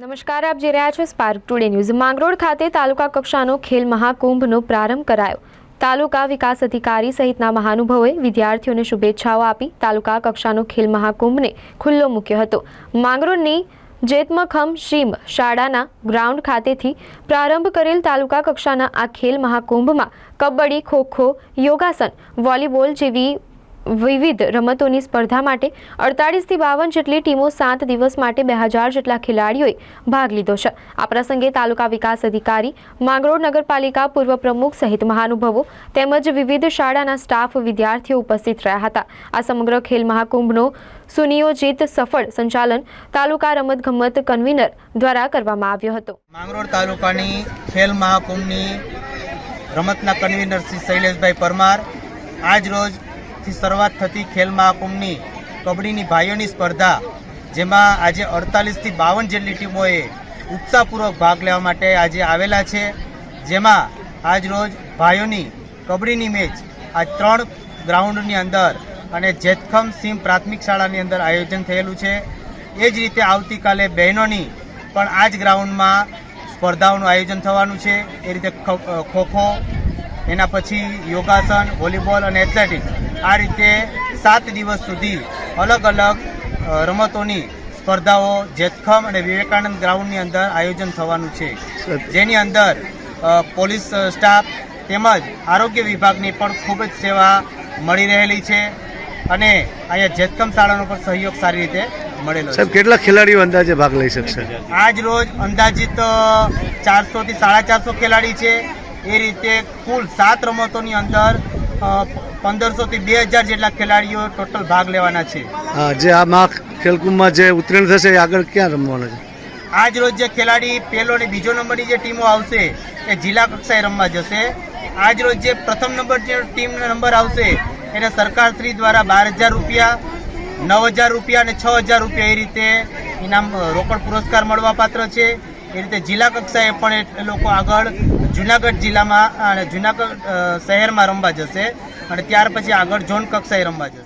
નમસ્કાર, આપ જોઈ રહ્યા છો સ્પાર્ક ટુડે ન્યૂઝ માંગરોળ ખાતે તાલુકા કક્ષાનો ખેલ મહાકુંભનો પ્રારંભ કરાયો. તાલુકા વિકાસ અધિકારી સહિતના મહાનુભાવોએ વિદ્યાર્થીઓને શુભેચ્છાઓ આપી તાલુકા કક્ષાનો ખેલ મહાકુંભને ખુલ્લો મૂક્યો હતો. માંગરોળની જેતમખમ શ્રીમ શાળાના ગ્રાઉન્ડ ખાતેથી પ્રારંભ કરેલ તાલુકા કક્ષાના આ ખેલ મહાકુંભમાં કબડ્ડી, ખોખો, યોગાસન, વોલીબોલ જેવી વિવિધ રમતોની સ્પર્ધા માટે અડતાળીસથી બાવન જેટલી ટીમો સાત દિવસ માટે બે હજાર જેટલા ખેલાડીઓએ ભાગ લીધો છે. આ પ્રસંગે તાલુકા વિકાસ અધિકારી, માંગરોળ નગરપાલિકા પૂર્વ પ્રમુખ સહિત મહાનુભાવો તેમજ વિવિધ શાળાના સ્ટાફ વિદ્યાર્થીઓ ઉપસ્થિત રહ્યા હતા. આ સમગ્ર ખેલ મહાકુંભનો સુનિયોજિત સફળ સંચાલન તાલુકા રમતગમત કન્વીનર દ્વારા કરવામાં આવ્યો હતો. માંગરોળ તાલુકાની ખેલ મહાકુંભની રમતના કન્વીનર શ્રી શૈલેષભાઈ પરમાર આજ રોજથી શરૂઆત થતી ખેલ મહાકુંભની કબડ્ડીની ભાઈઓની સ્પર્ધા, જેમાં આજે અડતાલીસથી બાવન જેટલી ટીમોએ ઉત્સાહપૂર્વક ભાગ લેવા માટે આજે આવેલા છે. જેમાં આજ રોજ ભાઈઓની કબડ્ડીની મેચ આ ત્રણ ગ્રાઉન્ડની અંદર અને જેતખમ સિંહ પ્રાથમિક શાળાની અંદર આયોજન થયેલું છે. એ જ રીતે આવતીકાલે બહેનોની પણ આ જ ગ્રાઉન્ડમાં સ્પર્ધાઓનું આયોજન થવાનું છે. એ રીતે ખોખો એના પછી યોગાસન વોલીબોલ અને એથ્લેટિક્સ. આ રીતે સાત દિવસ સુધી અલગ અલગ રમતોની સ્પર્ધાઓ જેતખમ અને વિવેકાનંદ ગ્રાઉન્ડની અંદર આયોજન થવાનું છે. જેની અંદર પોલીસ સ્ટાફ તેમજ આરોગ્ય વિભાગની પણ ખૂબ જ સેવા મળી રહેલી છે અને અહીંયા જેતખમ શાળાનો પણ સહયોગ સારી રીતે મળેલો છે. સાહેબ કેટલા ખેલાડીઓ અંદાજે ભાગ લઈ શકશે? આજ રોજ અંદાજિત ચારસો થી સાડા ચારસો ખેલાડી છે. એ રીતે કુલ સાત રમતોની અંદર પંદરસો થી બે હજાર જેટલા ખેલાડીઓ ટોટલ ભાગ લેવાના છે. જે આ મા ખેલકુંભમાં જે ઉત્તીર્ણ થશે એ આગળ ક્યાં રમવાના છે? આજ રોજ જે ખેલાડી પહેલો અને બીજો નંબરની જે ટીમો આવશે એ જિલ્લા કક્ષાએ રમવા જશે. આજ રોજ જે પ્રથમ નંબર જે ટીમનો નંબર આવશે એને સરકારશ્રી દ્વારા બાર હજાર રૂપિયા નવ હજાર રૂપિયા અને છ હજાર રૂપિયા એ રીતે ઇનામ રોકડ પુરસ્કાર મળવા પાત્ર છે. એ રીતે જિલ્લા કક્ષાએ પણ એ લોકો આગળ જુનાગઢ જિલ્લામાં અને જુનાગઢ શહેરમાં રમવા જશે અને ત્યાર પછી આગળ ઝોન કક્ષાએ રમવા જશે.